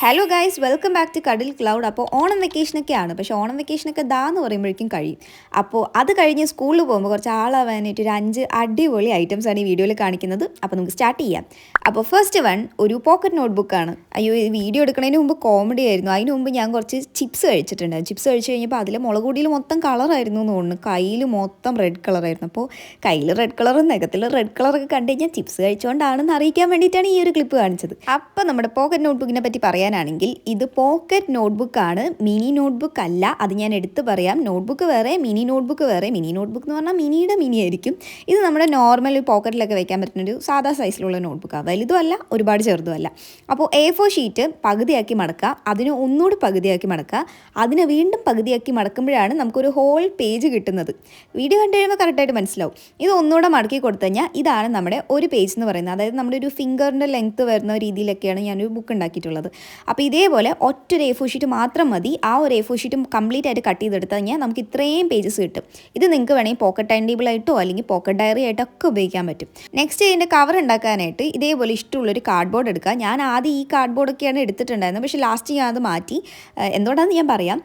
Hello guys welcome back to കടിൽ cloud അപ്പോൾ ഓണം വെക്കേഷനൊക്കെയാണ് പക്ഷേ ഓണം വെക്കേഷനൊക്കെ ദാന്ന് പറയുമ്പോഴേക്കും കഴിയും. അപ്പോൾ അത് കഴിഞ്ഞ് സ്കൂളിൽ പോകുമ്പോൾ കുറച്ച് ആളാവാനായിട്ട് ഒരു അഞ്ച് അടിപൊളി ഐറ്റംസ് ആണ് ഈ വീഡിയോയിൽ കാണിക്കുന്നത്. അപ്പോൾ നമുക്ക് സ്റ്റാർട്ട് ചെയ്യാം. അപ്പോൾ ഫസ്റ്റ് വൺ ഒരു പോക്കറ്റ് നോട്ട്ബുക്കാണ് അയ്യോ ഈ വീഡിയോ എടുക്കുന്നതിന് മുമ്പ് കോമഡി ആയിരുന്നു. അതിന് മുമ്പ് ഞാൻ കുറച്ച് ചിപ്സ് കഴിച്ചിട്ടുണ്ട്. ചിപ്സ് കഴിച്ച് കഴിഞ്ഞപ്പോൾ അതിൽ മുളക് പൊടിയിൽ മൊത്തം കളറായിരുന്നു എന്ന് തോന്നുന്നു. കയ്യിൽ മൊത്തം റെഡ് കളറായിരുന്നു അപ്പോൾ കയ്യിൽ റെഡ് കളറും നഖത്തിൽ റെഡ് കളറൊക്കെ കണ്ടു കഴിഞ്ഞാൽ ചിപ്സ് കഴിച്ചുകൊണ്ടാണെന്ന് അറിയിക്കാൻ വേണ്ടിയിട്ടാണ് ഈ ഒരു ക്ലിപ്പ് കാണിച്ചത്. അപ്പോൾ നമ്മുടെ പോക്കറ്റ് നോട്ട്ബുക്കിനെ പറ്റി പറയാനാണെങ്കിൽ ഇത് പോക്കറ്റ് നോട്ട്ബുക്കാണ് മിനി നോട്ട്ബുക്ക് അല്ല. അത് ഞാൻ എടുത്തു പറയാം. നോട്ട്ബുക്ക് വേറെ മിനി നോട്ട്ബുക്ക് വേറെ. മിനി നോട്ട്ബുക്ക് എന്ന് പറഞ്ഞാൽ മിനിയുടെ മിനി ആയിരിക്കും. ഇത് നമ്മുടെ നോർമൽ പോക്കറ്റിലൊക്കെ വെക്കാൻ പറ്റുന്ന ഒരു സാധാ സൈസിലുള്ള നോട്ട്ബുക്കാണ് വലുതുമല്ല ഒരുപാട് ചെറുതുമല്ല അപ്പോൾ എ ഫോർ ഷീറ്റ് പകുതിയാക്കി മടക്കുക. അതിന് ഒന്നുകൂടി പകുതിയാക്കി മടക്കുക. അതിനെ വീണ്ടും പകുതിയാക്കി മടക്കുമ്പോഴാണ് നമുക്കൊരു ഹോൾ പേജ് കിട്ടുന്നത്. വീഡിയോ കണ്ടു കഴിയുമ്പോൾ കറക്റ്റായിട്ട് മനസ്സിലാവും. ഇത് ഒന്നുകൂടെ മടക്കി കൊടുത്തു കഴിഞ്ഞാൽ ഇതാണ് നമ്മുടെ ഒരു പേജ് എന്ന് പറയുന്നത്. അതായത് നമ്മുടെ ഒരു ഫിംഗറിന്റെ ലെങ്ത്ത് വരുന്ന രീതിയിലൊക്കെയാണ് ഞാനൊരു ബുക്ക് ഉണ്ടാക്കിയിട്ടുള്ളത്. അപ്പോൾ ഇതേപോലെ ഒറ്റ ഒരു എ ഫോർ ഷീറ്റ് മാത്രം മതി. ആ ഒരു എ ഫോർ ഷീറ്റും കംപ്ലീറ്റ് ആയിട്ട് കട്ട് ചെയ്തെടുത്ത് കഴിഞ്ഞാൽ നമുക്ക് ഇത്രയും പേജസ് കിട്ടും. ഇത് നിങ്ങൾക്ക് വേണമെങ്കിൽ പോക്കറ്റ് ടൈം ടേബിൾ ആയിട്ടോ അല്ലെങ്കിൽ പോക്കറ്റ് ഡയറി ആയിട്ടോ ഒക്കെ ഉപയോഗിക്കാൻ പറ്റും. നെക്സ്റ്റ് ഇതിന്റെ കവർ ഉണ്ടാക്കാനായിട്ട് ഇതേപോലെ ഇഷ്ടമുള്ളൊരു കാർഡ് ബോർഡ് എടുക്കുക. ഞാൻ ആദ്യം ഈ കാർഡ് ബോർഡൊക്കെയാണ് എടുത്തിട്ടുണ്ടായിരുന്നത്. പക്ഷേ ലാസ്റ്റ് ഞാൻ അത് മാറ്റി. എന്തുകൊണ്ടാണെന്ന് ഞാൻ പറയാം.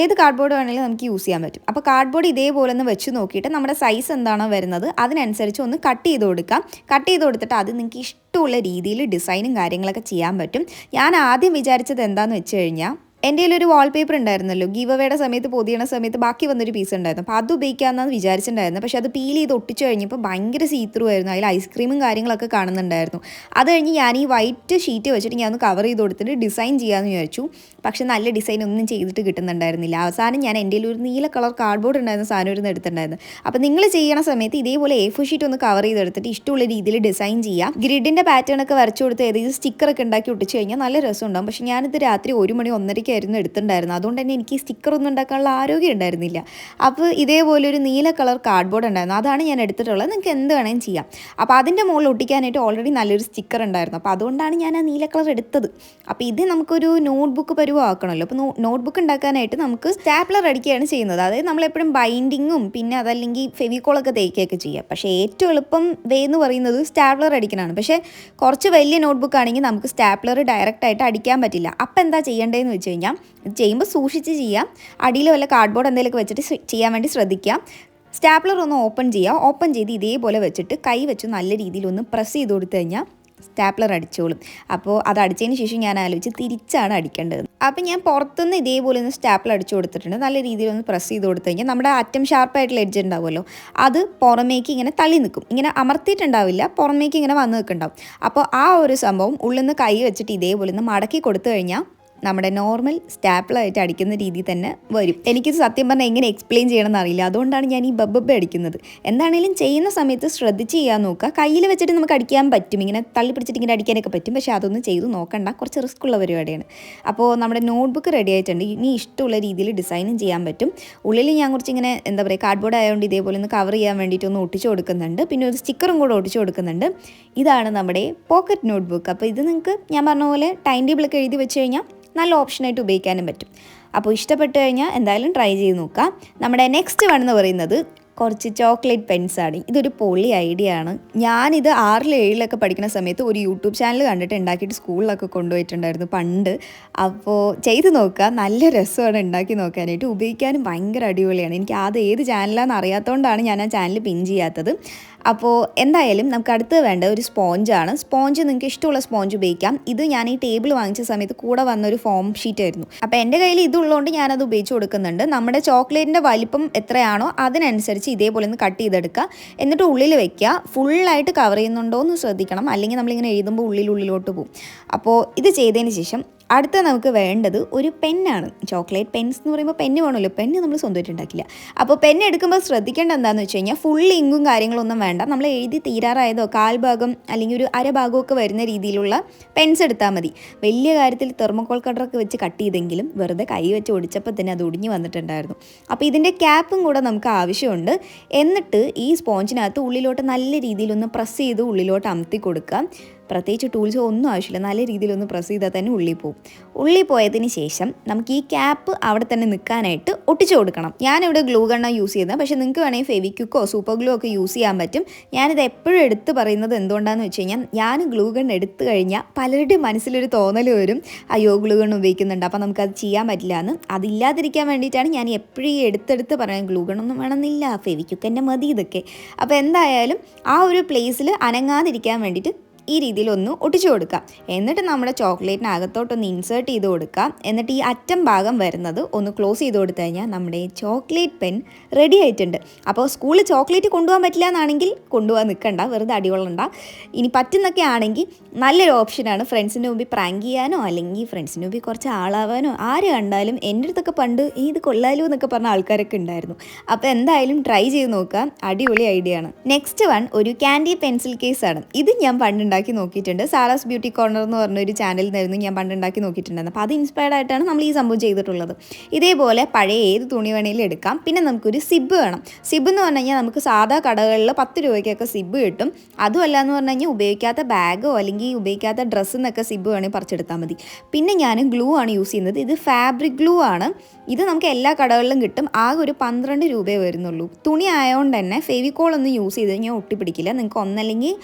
ഏത് കാർഡ് ബോർഡ് വേണമെങ്കിലും നമുക്ക് യൂസ് ചെയ്യാൻ പറ്റും. അപ്പോൾ കാർഡ് ബോർഡ് ഇതേപോലെ ഒന്ന് വെച്ച് നോക്കിയിട്ട് നമ്മുടെ സൈസ് എന്താണോ വരുന്നത് അതിനനുസരിച്ച് ഒന്ന് കട്ട് ചെയ്ത് കൊടുക്കാം. കട്ട് ചെയ്ത് കൊടുത്തിട്ട് അത് നിങ്ങൾക്ക് ഇഷ്ടമുള്ള രീതിയിൽ ഡിസൈനും കാര്യങ്ങളൊക്കെ ചെയ്യാൻ പറ്റും. ഞാൻ ആദ്യം വിചാരിച്ചത് എന്താണെന്ന് വെച്ച് കഴിഞ്ഞാൽ എന്റെ കയ്യിലൊരു വാൾപേപ്പർ ഉണ്ടായിരുന്നല്ലോ. ഗീവ് അവയുടെ സമയത്ത് പൊതിയണ സമയത്ത് ബാക്കി വന്നൊരു പീസ് ഉണ്ടായിരുന്നു. അപ്പോൾ അത് ഉപയോഗിക്കാമെന്നാണ് വിചാരിച്ചിട്ടുണ്ടായിരുന്നു. പക്ഷേ അത് പീൽ ചെയ്ത് ഒട്ടിച്ചു കഴിഞ്ഞപ്പോൾ ഭയങ്കര സീത്രൂ ആയിരുന്നു. അതിൽ ഐസ്ക്രീമും കാര്യങ്ങളൊക്കെ കാണുന്നുണ്ടായിരുന്നു. അത് കഴിഞ്ഞ് ഞാൻ ഈ വൈറ്റ് ഷീറ്റ് വെച്ചിട്ട് ഞാൻ ഒന്ന് കവർ ചെയ്ത് കൊടുത്തിട്ട് ഡിസൈൻ ചെയ്യാമെന്ന് വിചാരിച്ചു. പക്ഷേ നല്ല ഡിസൈൻ ഒന്നും ചെയ്തിട്ട് കിട്ടുന്നുണ്ടായിരുന്നില്ല. അവസാനം ഞാൻ എന്റെ ഒരു നീല കളർ കാർഡ്ബോർഡ് ഉണ്ടായിരുന്ന സാധനം ഒരു എടുത്തിട്ടുണ്ടായിരുന്നു. അപ്പോൾ നിങ്ങൾ ചെയ്യണ സമയത്ത് ഇതേപോലെ എ ഷീറ്റ് ഒന്ന് കവർ ചെയ്തെടുത്തിട്ട് ഇഷ്ടമുള്ള രീതിയിൽ ഡിസൈൻ ചെയ്യാം ഗ്രിഡിന്റെ പാറ്റേൺ ഒക്കെ വരച്ചു കൊടുത്ത് ഏതെങ്കിലും സ്റ്റിക്കറൊക്കെ ഉണ്ടാക്കി ഒട്ടിച്ച് കഴിഞ്ഞാൽ നല്ല രസമുണ്ടാകും പക്ഷേ ഞാനിത് രാത്രി ഒരു മണി ഒന്നരയ്ക്കായിരുന്നു എടുത്തിട്ടുണ്ടായിരുന്നത്. അതുകൊണ്ട് തന്നെ എനിക്ക് സ്റ്റിക്കർ ഒന്നും ഉണ്ടാക്കാനുള്ള ആരോഗ്യം ഉണ്ടായിരുന്നില്ല. അപ്പോൾ ഇതേപോലെ ഒരു നീല കളർ കാർഡ്ബോർഡ് ഉണ്ടായിരുന്നു. അതാണ് ഞാൻ എടുത്തിട്ടുള്ളത്. നിങ്ങൾക്ക് എന്ത് വേണമെങ്കിലും ചെയ്യാം. അപ്പോൾ അതിന്റെ മുകളിൽ ഒട്ടിക്കാനായിട്ട് ഓൾറെഡി നല്ലൊരു സ്റ്റിക്കർ ഉണ്ടായിരുന്നു. അപ്പോൾ അതുകൊണ്ടാണ് ഞാൻ ആ നീല കളർ എടുത്തത്. അപ്പോൾ ഇത് നമുക്കൊരു നോട്ട്ബുക്ക് പരുവമാക്കണമല്ലോ. അപ്പോൾ നോട്ട്ബുക്ക് ഉണ്ടാക്കാനായിട്ട് നമുക്ക് സ്റ്റാപ്ലർ അടിക്കുകയാണ് ചെയ്യുന്നത്. അതായത് നമ്മളെപ്പോഴും ബൈൻഡിങ്ങും പിന്നെ അതല്ലെങ്കിൽ ഫെവിക്കോളൊക്കെ തേക്കുകയൊക്കെ ചെയ്യാം. പക്ഷേ ഏറ്റവും എളുപ്പം വേ എന്ന് പറയുന്നത് സ്റ്റാപ്ലർ അടിക്കണമാണ് പക്ഷേ കുറച്ച് വലിയ നോട്ട്ബുക്ക് ആണെങ്കിൽ നമുക്ക് സ്റ്റാപ്ലർ ഡയറക്റ്റ് ആയിട്ട് അടിക്കാൻ പറ്റില്ല. അപ്പോൾ എന്താ ചെയ്യേണ്ടതെന്ന് വെച്ച് ഇത് ചെയ്യുമ്പോൾ സൂക്ഷിച്ച് ചെയ്യാം. അടിയിൽ വല്ല കാർഡ്ബോർഡ് എന്തെങ്കിലുമൊക്കെ വെച്ചിട്ട് ചെയ്യാൻ വേണ്ടി ശ്രദ്ധിക്കാം. സ്റ്റാപ്ലർ ഒന്ന് ഓപ്പൺ ചെയ്യുക ഓപ്പൺ ചെയ്ത് ഇതേപോലെ വെച്ചിട്ട് കൈ വെച്ച് നല്ല രീതിയിൽ ഒന്ന് പ്രസ് ചെയ്ത് കൊടുത്തു കഴിഞ്ഞാൽ സ്റ്റാപ്ലർ അടിച്ചോളും. അപ്പോൾ അത് അടിച്ചതിന് ശേഷം ഞാൻ ആലോചിച്ച് തിരിച്ചാണ് അടിക്കേണ്ടത്. അപ്പോൾ ഞാൻ പുറത്തുനിന്ന് ഇതേപോലെ ഒന്ന് സ്റ്റാപ്പിൾ അടിച്ചു കൊടുത്തിട്ടുണ്ട്. നല്ല രീതിയിൽ ഒന്ന് പ്രസ് ചെയ്ത് കൊടുത്തു കഴിഞ്ഞാൽ നമ്മുടെ അറ്റം ഷാർപ്പായിട്ടുള്ള എഡ്ജ് ഉണ്ടാവുമല്ലോ. അത് പുറമേക്ക് ഇങ്ങനെ തള്ളി നിൽക്കും. ഇങ്ങനെ അമർത്തിയിട്ടുണ്ടാവില്ല. പുറമേക്ക് ഇങ്ങനെ വന്ന് നിൽക്കുന്നുണ്ടാവും. അപ്പോൾ ആ ഒരു സംഭവം ഉള്ളിൽ നിന്ന് കൈ വെച്ചിട്ട് ഇതേപോലെ ഒന്ന് മടക്കി കൊടുത്തു കഴിഞ്ഞാൽ നമ്മുടെ നോർമൽ സ്റ്റാപ്പിളായിട്ട് അടിക്കുന്ന രീതി തന്നെ വരും. എനിക്ക് സത്യം പറഞ്ഞാൽ എങ്ങനെ എക്സ്പ്ലെയിൻ ചെയ്യണമെന്ന് അറിയില്ല. അതുകൊണ്ടാണ് ഞാൻ ഈ ബബ്ബബ് അടിക്കുന്നത്. എന്താണെങ്കിലും ചെയ്യുന്ന സമയത്ത് ശ്രദ്ധിച്ച് ചെയ്യാൻ നോക്കുക. കയ്യിൽ വെച്ചിട്ട് നമുക്ക് അടിക്കാൻ പറ്റും. ഇങ്ങനെ തള്ളി പിടിച്ചിട്ട് ഇങ്ങനെ അടിക്കാനൊക്കെ പറ്റും. പക്ഷേ അതൊന്നും ചെയ്തു നോക്കണ്ട. കുറച്ച് റിസ്ക് ഉള്ള പരിപാടിയാണ് അപ്പോൾ നമ്മുടെ നോട്ട്ബുക്ക് റെഡി ആയിട്ടുണ്ട്. ഇനി ഇഷ്ടമുള്ള രീതിയിൽ ഡിസൈനും ചെയ്യാൻ പറ്റും. ഉള്ളിൽ ഞാൻ കുറച്ച് ഇങ്ങനെ എന്താ പറയുക കാർഡ്ബോർഡ് ആയതുകൊണ്ട് ഇതേപോലെ ഒന്ന് കവർ ചെയ്യാൻ വേണ്ടിയിട്ട് ഒന്ന് ഒട്ടിച്ചു കൊടുക്കുന്നുണ്ട്. പിന്നെ ഒരു സ്റ്റിക്കറും കൂടെ ഒട്ടിച്ചു കൊടുക്കുന്നുണ്ട്. ഇതാണ് നമ്മുടെ പോക്കറ്റ് നോട്ട്ബുക്ക് അപ്പോൾ ഇത് നിങ്ങൾക്ക് ഞാൻ പറഞ്ഞ പോലെ ടൈം ടേബിളൊക്കെ എഴുതി വെച്ച് കഴിഞ്ഞാൽ നല്ല ഓപ്ഷനായിട്ട് ഉപയോഗിക്കാനും പറ്റും. അപ്പോൾ ഇഷ്ടപ്പെട്ട് കഴിഞ്ഞാൽ എന്തായാലും ട്രൈ ചെയ്ത് നോക്കാം. നമ്മുടെ നെക്സ്റ്റ് വൺ എന്ന് പറയുന്നത് കുറച്ച് ചോക്ലേറ്റ് പെൻസാണ് ഇതൊരു പൊളി ഐഡിയ ആണ്. ഞാനിത് ആറിലും ഏഴിലൊക്കെ പഠിക്കുന്ന സമയത്ത് ഒരു യൂട്യൂബ് ചാനൽ കണ്ടിട്ട് ഉണ്ടാക്കിയിട്ട് സ്കൂളിലൊക്കെ കൊണ്ടുപോയിട്ടുണ്ടായിരുന്നു പണ്ട്. അപ്പോൾ ചെയ്ത് നോക്കുക. നല്ല രസമാണ് ഉണ്ടാക്കി നോക്കാനായിട്ട്. ഉപയോഗിക്കാനും ഭയങ്കര അടിപൊളിയാണ്. എനിക്ക് അത് ഏത് ചാനലാണെന്ന് അറിയാത്തതുകൊണ്ടാണ് ഞാൻ ആ ചാനൽ പിൻ ചെയ്യാത്തത്. അപ്പോൾ എന്തായാലും നമുക്ക് അടുത്ത് വേണ്ട ഒരു സ്പോഞ്ചാണ് സ്പോഞ്ച് നിങ്ങൾക്ക് ഇഷ്ടമുള്ള സ്പോഞ്ച് ഉപയോഗിക്കാം. ഇത് ഞാൻ ഈ ടേബിൾ വാങ്ങിച്ച സമയത്ത് കൂടെ വന്ന ഒരു ഫോം ഷീറ്റ് ആയിരുന്നു. അപ്പോൾ എന്റെ കയ്യിൽ ഇതുള്ളതുകൊണ്ട് ഞാനത് ഉപയോഗിച്ച് കൊടുക്കുന്നുണ്ട്. നമ്മുടെ ചോക്ലേറ്റിന്റെ വലിപ്പം എത്രയാണോ അതിനനുസരിച്ച് ഇതേപോലെ ഒന്ന് കട്ട് ചെയ്തെടുക്കുക എന്നിട്ട് ഉള്ളിൽ വെക്കുക ഫുള്ളായിട്ട് കവർ ചെയ്യുന്നുണ്ടോ എന്ന് ശ്രദ്ധിക്കണം. അല്ലെങ്കിൽ നമ്മളിങ്ങനെ എഴുതുമ്പോൾ ഉള്ളിൽ ഉള്ളിലോട്ട് പോകും അപ്പോൾ ഇത് ചെയ്തതിന് ശേഷം അടുത്ത നമുക്ക് വേണ്ടത് ഒരു പെന്നാണ്. ചോക്ലേറ്റ് പെൻസ് എന്ന് പറയുമ്പോൾ പെന്ന് വേണമല്ലോ. പെന്ന് നമ്മൾ സ്വന്തമായിട്ട് ഉണ്ടാക്കില്ല. അപ്പോൾ പെന്ന് എടുക്കുമ്പോൾ ശ്രദ്ധിക്കേണ്ട എന്താണെന്ന് വെച്ച് കഴിഞ്ഞാൽ ഫുൾ ഇങ്കും കാര്യങ്ങളൊന്നും വേണ്ട. നമ്മൾ എഴുതി തീരാറായതോ കാൽഭാഗം അല്ലെങ്കിൽ ഒരു അരഭാഗമൊക്കെ വരുന്ന രീതിയിലുള്ള പെൻസ് എടുത്താൽ മതി. വലിയ കാര്യത്തിൽ തെർമോക്കോൾ കട്ടറൊക്കെ വെച്ച് കട്ട് ചെയ്തെങ്കിലും വെറുതെ കൈ വെച്ച് ഒടിച്ചപ്പോൾ തന്നെ അത് ഒടിഞ്ഞു വന്നിട്ടുണ്ടായിരുന്നു. അപ്പോൾ ഇതിന്റെ ക്യാപ്പും കൂടെ നമുക്ക് ആവശ്യമുണ്ട്. എന്നിട്ട് ഈ സ്പോഞ്ചിനകത്ത് ഉള്ളിലോട്ട് നല്ല രീതിയിലൊന്ന് പ്രസ് ചെയ്ത് ഉള്ളിലോട്ട് അമർത്തി കൊടുക്കുക. പ്രത്യേകിച്ച് ടൂൾസോ ഒന്നും ആവശ്യമില്ല. നല്ല രീതിയിലൊന്ന് പ്രസ് ചെയ്താൽ തന്നെ ഉള്ളിൽ പോകും ഉള്ളിൽ പോയതിന് ശേഷം നമുക്ക് ഈ ക്യാപ്പ് അവിടെ തന്നെ നിൽക്കാനായിട്ട് ഒട്ടിച്ചു കൊടുക്കണം. ഞാനിവിടെ ഗ്ലൂ ഗണ്ണ യൂസ് ചെയ്യുന്നത്. പക്ഷേ നിങ്ങൾക്ക് വേണമെങ്കിൽ ഫെവിക്വിക്കോ സൂപ്പർ ഗ്ലൂ ഒക്കെ യൂസ് ചെയ്യാൻ പറ്റും. ഞാനിത് എപ്പോഴും എടുത്ത് പറയുന്നത് എന്തുകൊണ്ടാണെന്ന് വെച്ച് കഴിഞ്ഞാൽ ഞാൻ ഗ്ലൂ ഗൺ എടുത്തു കഴിഞ്ഞാൽ പലരുടെയും മനസ്സിലൊരു തോന്നൽ വരും. അയ്യോ ഗ്ലൂ ഗൺ ഉപയോഗിക്കുന്നുണ്ട്. അപ്പോൾ നമുക്കത് ചെയ്യാൻ പറ്റില്ല എന്ന്. അതില്ലാതിരിക്കാൻ വേണ്ടിയിട്ടാണ് ഞാൻ എപ്പോഴും ഈ എടുത്തെടുത്ത് പറയാൻ ഗ്ലൂ ഗണ്ണൊന്നും വേണമെന്നില്ല. ഫെവിക്വിക്ക് മതി ഇതൊക്കെ. അപ്പോൾ എന്തായാലും ആ ഒരു പ്ലേസിൽ അനങ്ങാതിരിക്കാൻ വേണ്ടിയിട്ട് ഈ രീതിയിൽ ഒന്ന് ഒട്ടിച്ചു കൊടുക്കാം. എന്നിട്ട് നമ്മുടെ ചോക്ലേറ്റിന് അകത്തോട്ടൊന്ന് ഇൻസേർട്ട് ചെയ്ത് കൊടുക്കുക എന്നിട്ട് ഈ അറ്റം ഭാഗം വരുന്നത് ഒന്ന് ക്ലോസ് ചെയ്ത് കൊടുത്തു കഴിഞ്ഞാൽ നമ്മുടെ ചോക്ലേറ്റ് പെൻ റെഡി ആയിട്ടുണ്ട്. അപ്പോൾ സ്കൂളിൽ ചോക്ലേറ്റ് കൊണ്ടുപോകാൻ പറ്റില്ല എന്നാണെങ്കിൽ കൊണ്ടുപോകാൻ നിൽക്കണ്ട. വെറുതെ അടികൊള്ളണ്ട ഇനി പറ്റുന്നൊക്കെ ആണെങ്കിൽ നല്ലൊരു ഓപ്ഷനാണ് ഫ്രണ്ട്സിന്റെ മുമ്പിൽ പ്രാങ്ക് ചെയ്യാനോ അല്ലെങ്കിൽ ഫ്രണ്ട്സിന്റെ മുമ്പിൽ കുറച്ച് ആളാവാനോ. ആര് കണ്ടാലും എന്റെ അടുത്തൊക്കെ പണ്ട് ഇത് കൊള്ളാലോ എന്നൊക്കെ പറഞ്ഞ ആൾക്കാരൊക്കെ ഉണ്ടായിരുന്നു. അപ്പോൾ എന്തായാലും ട്രൈ ചെയ്ത് നോക്കുക അടിപൊളി ഐഡിയ ആണ്. നെക്സ്റ്റ് വൺ ഒരു ക്യാൻഡി പെൻസിൽ കേസ് ആണ്. ഇത് ഞാൻ പണ്ട് ഉണ്ടാക്കി നോക്കിയിട്ടുണ്ട്. സാറാസ് ബ്യൂട്ടി കോർണർ എന്ന് പറഞ്ഞ ഒരു ചാനലിൽ നിന്നായിരുന്നു ഞാൻ പണ്ട് ഉണ്ടാക്കി നോക്കിയിട്ടുണ്ടായിരുന്നു അപ്പോൾ അത് ഇൻസ്പയർഡ് ആയിട്ടാണ് നമ്മൾ ഈ സംഭവം ചെയ്തിട്ടുള്ളത്. ഇതേപോലെ പഴയ ഏത് തുണി വേണമെങ്കിലും എടുക്കാം. പിന്നെ നമുക്കൊരു സിബ് വേണം. സിബ് എന്ന് പറഞ്ഞു കഴിഞ്ഞാൽ നമുക്ക് സാധാ കടകളിൽ പത്ത് രൂപയ്ക്കൊക്കെ സിബ് കിട്ടും. അതുമല്ല എന്ന് പറഞ്ഞു കഴിഞ്ഞാൽ ഉപയോഗിക്കാത്ത ബാഗോ അല്ലെങ്കിൽ ഉപയോഗിക്കാത്ത ഡ്രസ്സിൽ സിബ് വേണമെങ്കിൽ പറിച്ചെടുത്താൽ മതി. പിന്നെ ഞാൻ ഗ്ലൂ ആണ് യൂസ് ചെയ്യുന്നത്. ഇത് ഫാബ്രിക് ഗ്ലൂ ആണ്. ഇത് നമുക്ക് എല്ലാ കടകളിലും കിട്ടും. ആകെ ഒരു പന്ത്രണ്ട് രൂപയെ വരുന്നുള്ളൂ. തുണി ആയതുകൊണ്ട് തന്നെ ഫെവിക്കോൾ ഒന്നും യൂസ് ചെയ്ത് കഴിഞ്ഞാൽ ഒട്ടിപ്പിടിക്കില്ല. നിങ്ങൾക്ക് ഒന്നല്ലെങ്കിൽ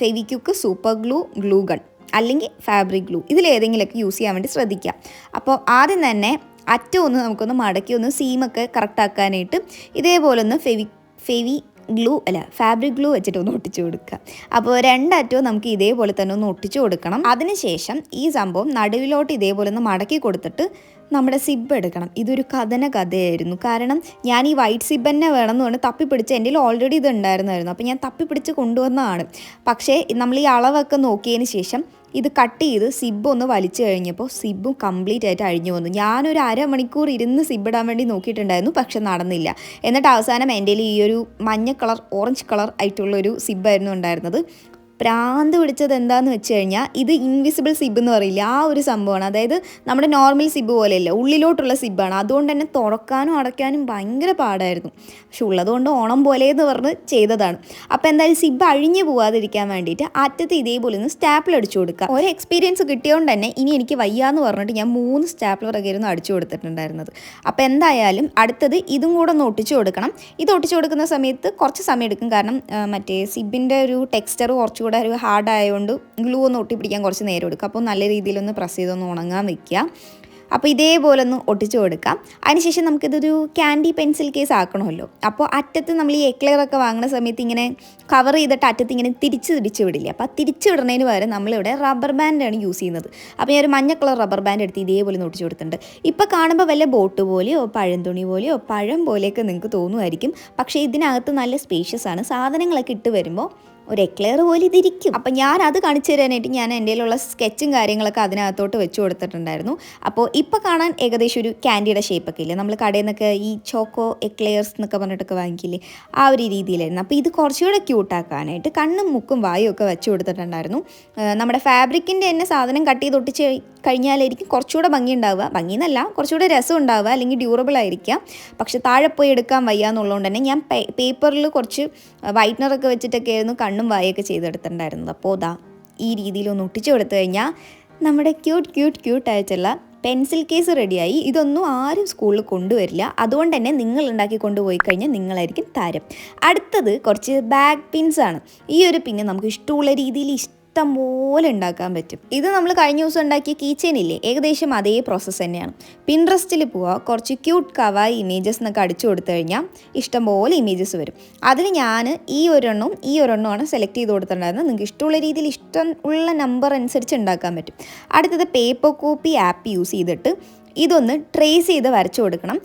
Fevikwik super glue glue gun അല്ലെങ്കിൽ ഫാബ്രിക് ഗ്ലൂ. ഇതിലേതെങ്കിലുമൊക്കെ യൂസ് ചെയ്യാൻ വേണ്ടി ശ്രദ്ധിക്കുക. അപ്പോൾ ആദ്യം തന്നെ അറ്റം ഒന്ന് നമുക്കൊന്ന് മടക്കി ഒന്ന് സീമൊക്കെ കറക്റ്റ് ആക്കാനായിട്ട് ഇതേപോലെ ഒന്ന് ഫെവി ഫെവി ഗ്ലൂ അല്ല ഫാബ്രിക് ഗ്ലൂ വെച്ചിട്ട് ഒന്ന് ഒട്ടിച്ചു കൊടുക്കുക. അപ്പോൾ രണ്ടറ്റവും നമുക്ക് ഇതേപോലെ തന്നെ ഒന്ന് ഒട്ടിച്ചു കൊടുക്കണം. അതിനുശേഷം ഈ സംഭവം നടുവിലോട്ട് ഇതേപോലെ ഒന്ന് മടക്കി കൊടുത്തിട്ട് നമ്മുടെ സിബ് എടുക്കണം. ഇതൊരു കഥന കഥയായിരുന്നു. കാരണം ഞാൻ ഈ വൈറ്റ് സിബ് തന്നെ വേണം എന്ന് പറഞ്ഞ് തപ്പിപ്പിടിച്ച് എന്റെ ഓൾറെഡി ഇത് ഉണ്ടായിരുന്നായിരുന്നു. അപ്പോൾ ഞാൻ തപ്പിപ്പിടിച്ച് കൊണ്ടുവന്നതാണ്. പക്ഷേ നമ്മൾ ഈ അളവൊക്കെ നോക്കിയതിന് ശേഷം ഇത് കട്ട് ചെയ്ത് സിബ് ഒന്ന് വലിച്ചു കഴിഞ്ഞപ്പോൾ സിബും കംപ്ലീറ്റ് ആയിട്ട് അഴിഞ്ഞു വന്നു. ഞാനൊരു അരമണിക്കൂർ ഇരുന്ന് സിബ് ഇടാൻ വേണ്ടി നോക്കിയിട്ടുണ്ടായിരുന്നു. പക്ഷെ നടന്നില്ല. എന്നിട്ട് അവസാനം എന്റെ ഈ ഒരു മഞ്ഞ കളർ ഓറഞ്ച് കളർ ആയിട്ടുള്ളൊരു സിബായിരുന്നു ഉണ്ടായിരുന്നത്. പ്രാന്ത് പിടിച്ചത് എന്താന്ന് വെച്ച് കഴിഞ്ഞാൽ ഇത് ഇൻവിസിബിൾ സിബ് എന്ന് പറയില്ല ആ ഒരു സംഭവമാണ്. അതായത് നമ്മുടെ നോർമൽ സിബ് പോലെയല്ല ഉള്ളിലോട്ടുള്ള സിബാണ് അതുകൊണ്ട് തന്നെ തുറക്കാനും അടയ്ക്കാനും ഭയങ്കര പാടായിരുന്നു. പക്ഷെ ഉള്ളതുകൊണ്ട് ഓണം പോലെ എന്ന് പറഞ്ഞ് ചെയ്തതാണ്. അപ്പോൾ എന്തായാലും സിബ് അഴിഞ്ഞു പോകാതിരിക്കാൻ വേണ്ടിയിട്ട് അറ്റത്ത് ഇതേപോലെ ഒന്ന് സ്റ്റാപ്പിൾ അടിച്ചു കൊടുക്കുക. ഒരു എക്സ്പീരിയൻസ് കിട്ടിയതുകൊണ്ട് തന്നെ ഇനി എനിക്ക് വയ്യാന്ന് പറഞ്ഞിട്ട് ഞാൻ മൂന്ന് സ്റ്റാപ്ലർ ആയിരുന്നു അടിച്ചു കൊടുത്തിട്ടുണ്ടായിരുന്നത്. അപ്പോൾ എന്തായാലും അടുത്തത് ഇതും കൂടെ ഒന്ന് ഒട്ടിച്ചു കൊടുക്കണം. ഇത് ഒട്ടിച്ചു കൊടുക്കുന്ന സമയത്ത് കുറച്ച് സമയം എടുക്കും. കാരണം മറ്റേ സിബിന്റെ ഒരു ടെക്സ്ചർ കുറച്ചുകൂടെ ഒരു ഹാർഡ് ആയതുകൊണ്ട് ഗ്ലൂ ഒന്ന് ഒട്ടിപ്പിടിക്കാൻ കുറച്ച് നേരം എടുക്കും. അപ്പോൾ നല്ല രീതിയിലൊന്ന് പ്രസ് ചെയ്തൊന്ന് ഉണങ്ങാൻ വെക്കുക. അപ്പോൾ ഇതേപോലെ ഒന്ന് ഒട്ടിച്ചു കൊടുക്കാം. അതിനുശേഷം നമുക്കിതൊരു ക്യാൻഡി പെൻസിൽ കേസ് ആക്കണമല്ലോ. അപ്പോൾ അറ്റത്ത് നമ്മൾ ഈ എക്ലെയർ ഒക്കെ വാങ്ങുന്ന സമയത്ത് ഇങ്ങനെ കവർ ചെയ്തിട്ട് അറ്റത്ത് ഇങ്ങനെ തിരിച്ച് തിരിച്ച് വിടില്ല? അപ്പോൾ തിരിച്ച് വിടുന്നതിന് പകരം നമ്മളിവിടെ റബ്ബർ ബാൻഡാണ് യൂസ് ചെയ്യുന്നത്. അപ്പോൾ ഞാൻ ഒരു മഞ്ഞ കളർ റബ്ബർ ബാൻഡ് എടുത്ത് ഇതേപോലെ ഒന്ന് ഒട്ടിച്ചു കൊടുത്തിട്ടുണ്ട്. ഇപ്പോൾ കാണുമ്പോൾ വല്ല ബോട്ട് പോലെയോ പഴന്തുണി പോലെയോ പഴം പോലെയൊക്കെ നിങ്ങൾക്ക് തോന്നുമായിരിക്കും. പക്ഷേ ഇതിനകത്ത് നല്ല സ്പേഷ്യസ് ആണ്. സാധനങ്ങളൊക്കെ ഇട്ട് വരുമ്പോൾ ഒരു എക്ലെയർ പോലെ ഇതിരിക്കും. അപ്പം ഞാൻ അത് കാണിച്ചു തരാനായിട്ട് ഞാൻ എന്റെ കയ്യിലുള്ള സ്കെച്ചും കാര്യങ്ങളൊക്കെ അതിനകത്തോട്ട് വെച്ച് കൊടുത്തിട്ടുണ്ടായിരുന്നു. അപ്പോൾ ഇപ്പോൾ കാണാൻ ഏകദേശം ഒരു ക്യാൻഡിയുടെ ഷേപ്പൊക്കെ ഇല്ലേ? നമ്മൾ കടയിൽ നിന്നൊക്കെ ഈ ചോക്കോ എക്ലെയർസ് എന്നൊക്കെ പറഞ്ഞിട്ടൊക്കെ വാങ്ങിക്കില്ലേ? ആ ഒരു രീതിയിലായിരുന്നു. അപ്പോൾ ഇത് കുറച്ചുകൂടെ ക്യൂട്ടാക്കാനായിട്ട് കണ്ണും മുക്കും വായും ഒക്കെ വെച്ച് കൊടുത്തിട്ടുണ്ടായിരുന്നു. നമ്മുടെ ഫാബ്രിക്കിന്റെ തന്നെ സാധനം കട്ട് ചെയ്ത് ഒട്ടിച്ച് കഴിഞ്ഞാലായിരിക്കും കുറച്ചുകൂടെ ഭംഗി ഉണ്ടാവുക. ഭംഗി എന്നല്ല കുറച്ചുകൂടെ രസം ഉണ്ടാവുക അല്ലെങ്കിൽ ഡ്യൂറബിൾ ആയിരിക്കാം. പക്ഷെ താഴെ പോയി എടുക്കാൻ വയ്യ എന്നുള്ളതുകൊണ്ട് തന്നെ ഞാൻ പേപ്പറിൽ കുറച്ച് വൈറ്റ്നറൊക്കെ വെച്ചിട്ടൊക്കെ ആയിരുന്നു കണ്ണും വായൊക്കെ ചെയ്തെടുത്തിട്ടുണ്ടായിരുന്നത്. അപ്പോൾ ദാ ഈ രീതിയിലൊന്ന് ഒട്ടിച്ചു കൊടുത്തു കഴിഞ്ഞാൽ നമ്മുടെ ക്യൂട്ട് ക്യൂട്ട് ക്യൂട്ട് ആയിട്ടുള്ള പെൻസിൽ കേസ് റെഡിയായി ഇതൊന്നും ആരും സ്കൂളിൽ കൊണ്ടുവരില്ല. അതുകൊണ്ട് തന്നെ നിങ്ങൾ ഉണ്ടാക്കി കൊണ്ടുപോയി കഴിഞ്ഞാൽ നിങ്ങളായിരിക്കും താരം. അടുത്തത് കുറച്ച് ബാഗ് പിൻസ് ആണ്. ഈ ഒരു പിന്നെ നമുക്ക് ഇഷ്ടമുള്ള രീതിയിൽ ഇഷ്ടം പോലെ ഉണ്ടാക്കാൻ പറ്റും. ഇത് നമ്മൾ കഴിഞ്ഞ ദിവസം ഉണ്ടാക്കിയ ഇല്ലേ? ഏകദേശം അതേ പ്രോസസ്സ് തന്നെയാണ്. പിൻട്രസ്റ്റിൽ പോവുക കുറച്ച് ക്യൂട്ട് കവായി ഇമേജസ് എന്നൊക്കെ അടിച്ചു കൊടുത്തു കഴിഞ്ഞാൽ ഇഷ്ടം പോലെ ഇമേജസ് വരും. അതിൽ ഞാൻ ഈ ഒരെണ്ണവും ഈ ഒരെണ്ണമാണ് സെലക്ട് ചെയ്ത് കൊടുത്തിട്ടുണ്ടായിരുന്നത്. നിങ്ങൾക്ക് ഇഷ്ടമുള്ള രീതിയിൽ ഇഷ്ടം ഉള്ള നമ്പർ അനുസരിച്ച് ഉണ്ടാക്കാൻ പറ്റും. അടുത്തത് പേപ്പർ കോപ്പി ആപ്പ് യൂസ് ചെയ്തിട്ട് ഇതൊന്ന് ട്രേസ് ചെയ്ത് വരച്ചു കൊടുക്കണം.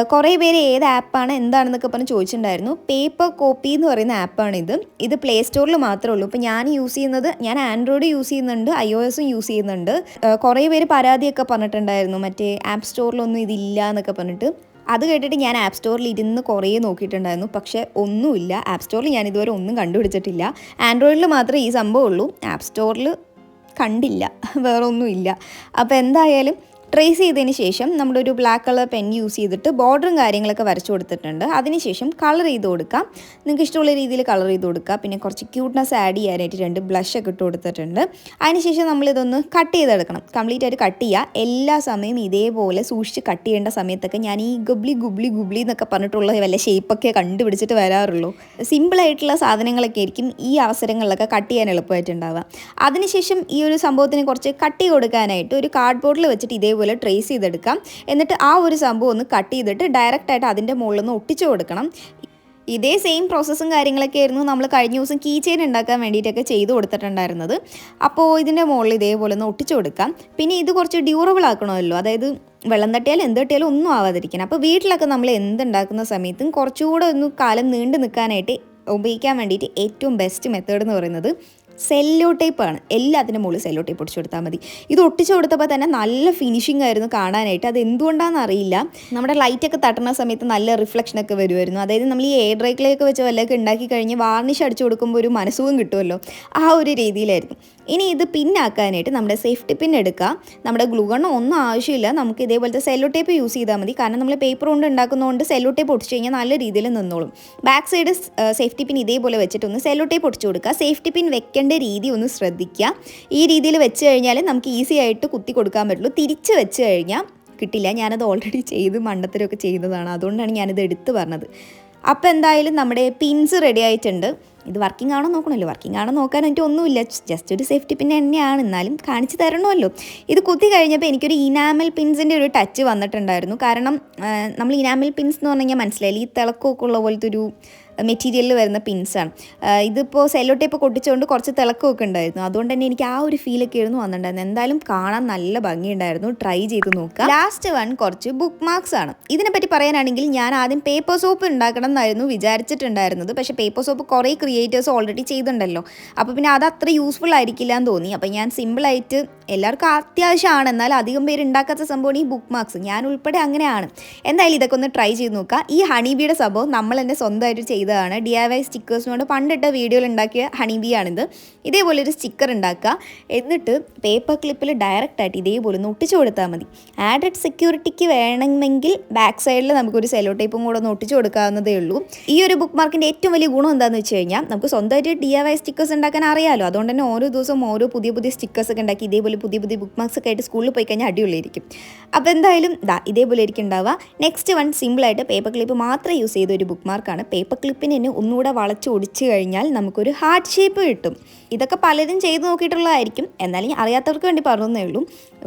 കുറേ പേര് ഏത് ആപ്പാണ് എന്താണെന്നൊക്കെ പറഞ്ഞ് ചോദിച്ചിട്ടുണ്ടായിരുന്നു. പേപ്പർ കോപ്പി എന്ന് പറയുന്ന ആപ്പാണ് ഇത്. ഇത് പ്ലേ സ്റ്റോറിൽ മാത്രമേ ഉള്ളൂ. ഇപ്പോൾ ഞാൻ യൂസ് ചെയ്യുന്നത് ഞാൻ ആൻഡ്രോയിഡ് യൂസ് ചെയ്യുന്നുണ്ട് ഐ ഒ എസും യൂസ് ചെയ്യുന്നുണ്ട്. കുറേ പേര് പരാതിയൊക്കെ പറഞ്ഞിട്ടുണ്ടായിരുന്നു. മറ്റേ ആപ്പ് സ്റ്റോറിലൊന്നും ഇതില്ല എന്നൊക്കെ പറഞ്ഞിട്ട്. അത് കേട്ടിട്ട് ഞാൻ ആപ്പ് സ്റ്റോറിൽ ഇരുന്ന് കുറേ നോക്കിയിട്ടുണ്ടായിരുന്നു. പക്ഷേ ഒന്നുമില്ല. ആപ്പ് സ്റ്റോറിൽ ഞാൻ ഇതുവരെ ഒന്നും കണ്ടുപിടിച്ചിട്ടില്ല. ആൻഡ്രോയിഡിൽ മാത്രമേ ഈ സംഭവം ഉള്ളൂ. ആപ്പ് സ്റ്റോറിൽ കണ്ടില്ല. വേറെ ഒന്നുമില്ല അപ്പോൾ എന്തായാലും ട്രേസ് ചെയ്തതിന് ശേഷം നമ്മുടെ ഒരു ബ്ലാക്ക് കളർ പെൻ യൂസ് ചെയ്തിട്ട് ബോർഡറും കാര്യങ്ങളൊക്കെ വരച്ചു കൊടുത്തിട്ടുണ്ട്. അതിനുശേഷം കളർ ചെയ്ത് കൊടുക്കാം. നിങ്ങൾക്ക് ഇഷ്ടമുള്ള രീതിയിൽ കളർ ചെയ്ത് കൊടുക്കുക പിന്നെ കുറച്ച് ക്യൂട്ട്നെസ് ആഡ് ചെയ്യാനായിട്ട് രണ്ട് ബ്ലഷ് ഒക്കെ ഇട്ട് കൊടുത്തിട്ടുണ്ട്. അതിനുശേഷം നമ്മളിതൊന്ന് കട്ട് ചെയ്തെടുക്കണം. കംപ്ലീറ്റ് ആയിട്ട് കട്ട് ചെയ്യുക എല്ലാ സമയം ഇതേപോലെ സൂക്ഷിച്ച് കട്ട് ചെയ്യേണ്ട സമയത്തൊക്കെ ഞാൻ ഈ ഗുബ്ലി ഗുബ്ലി ഗുബ്ലി എന്നൊക്കെ പറഞ്ഞിട്ടുള്ള വല്ല ഷേപ്പൊക്കെ കണ്ടുപിടിച്ചിട്ട് വരാറുള്ളൂ. സിമ്പിളായിട്ടുള്ള സാധനങ്ങളൊക്കെ ആയിരിക്കും ഈ അവസരങ്ങളിലൊക്കെ കട്ട് ചെയ്യാൻ എളുപ്പമായിട്ടുണ്ടാവുക അതിനുശേഷം ഈ ഒരു സംഭവത്തിന് കുറച്ച് കട്ടി കൊടുക്കാനായിട്ട് ഒരു കാർഡ് ബോർഡിൽ വെച്ചിട്ട് ഇതേപോലെ ട്രേസ് ചെയ്തെടുക്കാം. എന്നിട്ട് ആ ഒരു സംഭവം ഒന്ന് കട്ട് ചെയ്തിട്ട് ഡയറക്റ്റായിട്ട് അതിന്റെ മുകളിൽ നിന്ന് ഒട്ടിച്ചു കൊടുക്കണം. ഇതേ സെയിം പ്രോസസ്സും കാര്യങ്ങളൊക്കെ ആയിരുന്നു നമ്മൾ കഴിഞ്ഞ ദിവസം കീ ചെയിൻ ഉണ്ടാക്കാൻ വേണ്ടിയിട്ടൊക്കെ ചെയ്ത് കൊടുത്തിട്ടുണ്ടായിരുന്നത്. അപ്പോൾ ഇതിന്റെ മുകളിൽ ഇതേപോലെ ഒന്ന് ഒട്ടിച്ചു കൊടുക്കാം. പിന്നെ ഇത് കുറച്ച് ഡ്യൂറബിൾ ആക്കണമല്ലോ. അതായത് വെള്ളം തട്ടിയാലും എന്ത് തട്ടിയാലും ഒന്നും ആവാതിരിക്കണം. അപ്പോൾ വീട്ടിലൊക്കെ നമ്മൾ എന്തുണ്ടാക്കുന്ന സമയത്തും കുറച്ചുകൂടെ ഒന്ന് കാലം നീണ്ടു നിൽക്കാനായിട്ട് ഉപയോഗിക്കാൻ വേണ്ടിയിട്ട് ഏറ്റവും ബെസ്റ്റ് മെത്തേഡ് എന്ന് പറയുന്നത് സെല്ലോ ടേപ്പാണ് എല്ലാത്തിനും മുകളിൽ സെല്ലോ ടേപ്പ് ഒട്ടിച്ചു കൊടുത്താൽ മതി. ഇത് ഒട്ടിച്ചു കൊടുത്തപ്പോൾ തന്നെ നല്ല ഫിനിഷിംഗ് ആയിരുന്നു കാണാനായിട്ട്. അത് എന്തുകൊണ്ടാണെന്ന് അറിയില്ല. നമ്മുടെ ലൈറ്റൊക്കെ തട്ടുന്ന സമയത്ത് നല്ല റിഫ്ലക്ഷനൊക്കെ വരുമായിരുന്നു. അതായത് നമ്മൾ ഈ എയർ ഡ്രൈക്കിലേക്ക് വെച്ച് വല്ലതൊക്കെ ഉണ്ടാക്കി കഴിഞ്ഞ് വാർണിഷ് അടിച്ചു കൊടുക്കുമ്പോൾ ഒരു മനസ്സുഖം കിട്ടുമല്ലോ. ആ ഒരു രീതിയിലായിരുന്നു. ഇനി ഇത് പിന്നാക്കാനായിട്ട് നമ്മുടെ സേഫ്റ്റി പിൻ എടുക്കുക നമ്മുടെ ഗ്ലൂഗണ്ണോ ഒന്നും ആവശ്യമില്ല. നമുക്ക് ഇതേപോലത്തെ സെല്ലോ ടേപ്പ് യൂസ് ചെയ്താൽ മതി. കാരണം നമ്മൾ പേപ്പർ കൊണ്ട് ഉണ്ടാക്കുന്നതുകൊണ്ട് സെല്ലോ ടേപ്പ് ഒട്ടിച്ച് കഴിഞ്ഞാൽ നല്ല രീതിയിൽ നിന്നോളും. ബാക്ക് സൈഡ് സേഫ്റ്റി പിൻ ഇതേപോലെ വെച്ചിട്ട് ഒന്ന് സെല്ലോ ടേപ്പ് ഒട്ടിച്ചു കൊടുക്കുക. സേഫ്റ്റി പിൻ വെക്കേണ്ട രീതി ഒന്ന് ശ്രദ്ധിക്കുക. ഈ രീതിയിൽ വെച്ച് കഴിഞ്ഞാൽ നമുക്ക് ഈസി ആയിട്ട് കുത്തി കൊടുക്കാൻ പറ്റുള്ളൂ. തിരിച്ച് വെച്ച് കഴിഞ്ഞാൽ കിട്ടില്ല. ഞാനത് ഓൾറെഡി ചെയ്ത് മണ്ടത്തരമൊക്കെ ചെയ്യുന്നതാണ്. അതുകൊണ്ടാണ് ഞാനിത് എടുത്തു പറഞ്ഞത്. അപ്പോൾ എന്തായാലും നമ്മുടെ പിൻസ് റെഡി ആയിട്ടുണ്ട്. ഇത് വർക്കിംഗ് ആണോ നോക്കണമല്ലോ. വർക്കിംഗ് ആണോ നോക്കാൻ എനിക്ക് ഒന്നുമില്ല. ജസ്റ്റ് ഒരു സേഫ്റ്റി പിൻ തന്നെയാണ്. എന്നാലും കാണിച്ചു തരണമല്ലോ. ഇത് കുത്തി കഴിഞ്ഞപ്പോൾ എനിക്കൊരു ഇനാമൽ പിൻസിന്റെ ഒരു ടച്ച് വന്നിട്ടുണ്ടായിരുന്നു. കാരണം നമ്മൾ ഇനാമൽ പിൻസ് എന്ന് പറഞ്ഞു കഴിഞ്ഞാൽ മനസ്സിലായില്ല ഈ തിളക്കമൊക്കെ ഉള്ള പോലത്തെ ഒരു മെറ്റീരിയലിൽ വരുന്ന പിൻസാണ് ഇതിപ്പോൾ സെല്ലോ ടേപ്പ് കൊട്ടിച്ചുകൊണ്ട് കുറച്ച് തിളക്കമൊക്കെ ഉണ്ടായിരുന്നു. അതുകൊണ്ട് തന്നെ എനിക്ക് ആ ഒരു ഫീലൊക്കെ ആയിരുന്നു വന്നിട്ടുണ്ടായിരുന്നത്. എന്തായാലും കാണാൻ നല്ല ഭംഗിയുണ്ടായിരുന്നു. ട്രൈ ചെയ്ത് നോക്കുക ലാസ്റ്റ് വൺ കുറച്ച് ബുക്ക് മാർക്സ് ആണ്. ഇതിനെപ്പറ്റി പറയാനാണെങ്കിൽ ഞാൻ ആദ്യം പേപ്പർ സോപ്പ് ഉണ്ടാക്കണം എന്നായിരുന്നു വിചാരിച്ചിട്ടുണ്ടായിരുന്നത്. പക്ഷേ പേപ്പർ സോപ്പ് കുറേ ക്രിയേറ്റേഴ്സ് ഓൾറെഡി ചെയ്തിട്ടുണ്ടല്ലോ. അപ്പോൾ പിന്നെ അത് അത്ര യൂസ്ഫുൾ ആയിരിക്കില്ല എന്ന് തോന്നി. അപ്പോൾ ഞാൻ സിമ്പിളായിട്ട് എല്ലാവർക്കും അത്യാവശ്യമാണ്. എന്നാൽ അധികം പേര് ഉണ്ടാക്കാത്ത സംഭവമാണ് ഈ ബുക്ക് മാർക്സ് ഞാൻ ഉൾപ്പെടെ അങ്ങനെയാണ്. എന്തായാലും ഇതൊക്കെ ഒന്ന് ട്രൈ ചെയ്ത് നോക്കുക ഈ ഹണിബിയുടെ സംഭവം നമ്മൾ തന്നെ സ്വന്തമായിട്ട് ചെയ്തതാണ്. ഡി ഐ വൈ സ്റ്റിക്കേഴ്സ് കൊണ്ട് പണ്ടിട്ട വീഡിയോയിൽ ഉണ്ടാക്കിയ ഹണി ബീ ആണിത് ഇതേപോലെ ഒരു സ്റ്റിക്കർ ഉണ്ടാക്കുക. എന്നിട്ട് പേപ്പർ ക്ലിപ്പിൽ ഡയറക്റ്റായിട്ട് ഇതേപോലെ ഒന്ന് ഒട്ടിച്ചു കൊടുത്താൽ മതി. ആഡഡ് സെക്യൂരിറ്റിക്ക് വേണമെങ്കിൽ ബാക്ക് സൈഡിൽ നമുക്കൊരു സെലോ ടൈപ്പും കൂടെ ഒന്ന് ഒട്ടിച്ചു കൊടുക്കാവുന്നതേ ഉള്ളൂ. ഈ ഒരു ബുക്ക് മാർക്കിന്റെ ഏറ്റവും വലിയ ഗുണം എന്താണെന്ന് വെച്ച് കഴിഞ്ഞാൽ നമുക്ക് സ്വന്തമായിട്ട് ഡി ഐ വൈ സ്റ്റിക്കേഴ്സ് ഉണ്ടാക്കാൻ അറിയാമല്ലോ അതുകൊണ്ട് തന്നെ ഓരോ ദിവസവും ഓരോ പുതിയ പുതിയ സ്റ്റിക്കേഴ്സ് ഒക്കെ ഉണ്ടാക്കി ഇതേപോലെ പുതിയ പുതിയ ബുക്ക് മാർക്സ് ഒക്കെ ആയിട്ട് സ്കൂളിൽ പോയി കഴിഞ്ഞാൽ അടിപൊളിയായിരിക്കും. അപ്പോൾ എന്തായാലും ദാ ഇതേപോലെ ആയിരിക്കും ഉണ്ടാവുക. നെക്സ്റ്റ് വൺ സിമ്പിളായിട്ട് പേപ്പർ ക്ലിപ്പ് മാത്രം യൂസ് ചെയ്ത ഒരു ബുക്ക് മാർക്കാണ് പേപ്പർ ക്ലിപ്പിന് ഒന്നുകൂടെ വളച്ച് ഒടിച്ച് കഴിഞ്ഞാൽ നമുക്കൊരു ഹാർട്ട് ഷേപ്പ് കിട്ടും. ഇതൊക്കെ പലരും ചെയ്തു നോക്കിയിട്ടുള്ളതായിരിക്കും. എന്നാലും അറിയാത്തവർക്ക് വേണ്ടി പറഞ്ഞതേ ഉള്ളൂ.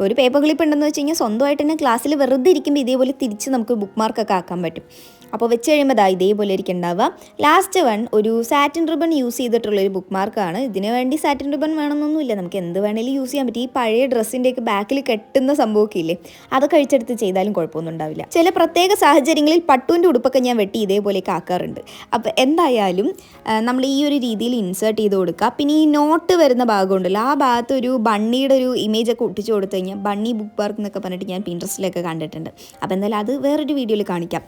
ഒരു പേപ്പർ ക്ലിപ്പ് ഉണ്ടെന്ന് വെച്ച് കഴിഞ്ഞാൽ സ്വന്തമായിട്ട് തന്നെ ക്ലാസ്സിൽ വെറുതെ ഇരിക്കുമ്പോൾ ഇതേപോലെ തിരിച്ച് നമുക്ക് ബുക്ക് മാർക്കൊക്കെ ആക്കാൻ പറ്റും. അപ്പോൾ വെച്ച് കഴിയുമ്പോൾ ഇതേപോലെ ആയിരിക്കും ഉണ്ടാവുക. ലാസ്റ്റ് വൺ ഒരു സാറ്റിൻ റിബൺ യൂസ് ചെയ്തിട്ടുള്ളൊരു ബുക്ക് മാർക്കാണ് ഇതിന് വേണ്ടി സാറ്റിൻ റിബൺ വേണമെന്നൊന്നുമില്ല. നമുക്ക് എന്ത് വേണേലും യൂസ് ചെയ്യാൻ പറ്റും. ഈ പഴയ ഡ്രസ്സിന്റെയൊക്കെ ബാക്കിൽ കെട്ടുന്ന സംഭവമൊക്കെ ഇല്ലേ? അത് കഴിച്ചെടുത്ത് ചെയ്താലും കുഴപ്പമൊന്നും ഉണ്ടാവില്ല. ചില പ്രത്യേക സാഹചര്യങ്ങളിൽ പട്ടുവിന്റെ ഉടുപ്പൊക്കെ ഞാൻ വെട്ടി ഇതേപോലെയൊക്കെ ആക്കാറുണ്ട്. അപ്പോൾ എന്തായാലും നമ്മൾ ഈ ഒരു രീതിയിൽ ഇൻസേർട്ട് ചെയ്ത് കൊടുക്കുക. പിന്നെ ഈ നോട്ട് വരുന്ന ഭാഗമുണ്ടല്ലോ. ആ ഭാഗത്ത് ഒരു ബണ്ണിയുടെ ഒരു ഇമേജ് ഒക്കെ ഒട്ടിച്ച് കൊടുത്തു കഴിഞ്ഞാൽ ബണ്ണി ബുക്ക് പാർക്ക് എന്നൊക്കെ പറഞ്ഞിട്ട് ഞാൻ പിൻട്രസ്റ്റിലൊക്കെ കണ്ടിട്ടുണ്ട്. അപ്പോൾ എന്തായാലും അത് വേറൊരു വീഡിയോയിൽ കാണിക്കാം.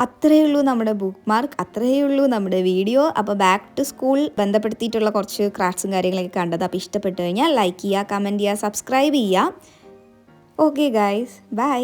അത്രയേ ഉള്ളൂ നമ്മുടെ ബുക്ക് മാർക്ക് അത്രയേ ഉള്ളൂ നമ്മുടെ വീഡിയോ അപ്പോൾ ബാക്ക് ടു സ്കൂൾ ബന്ധപ്പെടുത്തിയിട്ടുള്ള കുറച്ച് ക്രാഫ്റ്റ്സും കാര്യങ്ങളൊക്കെ കണ്ടത്. അപ്പോൾ ഇഷ്ടപ്പെട്ടു കഴിഞ്ഞാൽ ലൈക്ക് ചെയ്യുക കമന്റ് ചെയ്യുക സബ്സ്ക്രൈബ് ചെയ്യുക. Okay guys bye